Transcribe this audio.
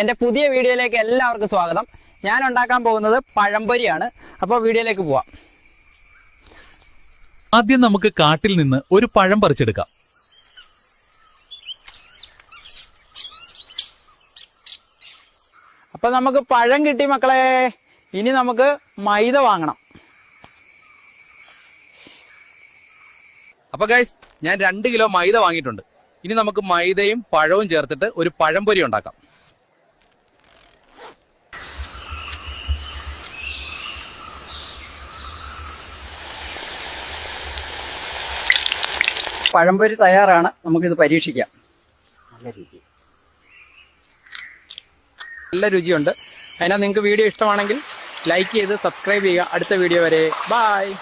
എന്റെ പുതിയ വീഡിയോയിലേക്ക് എല്ലാവർക്കും സ്വാഗതം. ഞാൻ ഉണ്ടാക്കാൻ പോകുന്നത് പഴംപൊരിയാണ്. അപ്പോൾ വീഡിയോയിലേക്ക് പോവാം. ആദ്യം നമുക്ക് കാട്ടിൽ നിന്ന് ഒരു പഴം പറിച്ചെടുക്കാം. അപ്പോൾ നമുക്ക് പഴം കിട്ടി മക്കളെ. ഇനി നമുക്ക് മൈദ വാങ്ങണം. അപ്പൊ ഗൈസ് ഞാൻ രണ്ട് കിലോ മൈദ വാങ്ങിയിട്ടുണ്ട്. ഇനി നമുക്ക് മൈദയും പഴവും ചേർത്തിട്ട് ഒരു പഴംപൊരി ഉണ്ടാക്കാം. പഴംപൊരി തയ്യാറാണ്. നമുക്കിത് പരീക്ഷിക്കാം. നല്ല രുചി. നല്ല രുചിയുണ്ട്. അതിനാൽ നിങ്ങൾക്ക് വീഡിയോ ഇഷ്ടമാണെങ്കിൽ ലൈക്ക് ചെയ്ത് സബ്സ്ക്രൈബ് ചെയ്യുക. അടുത്ത വീഡിയോ വരെ. ബായ്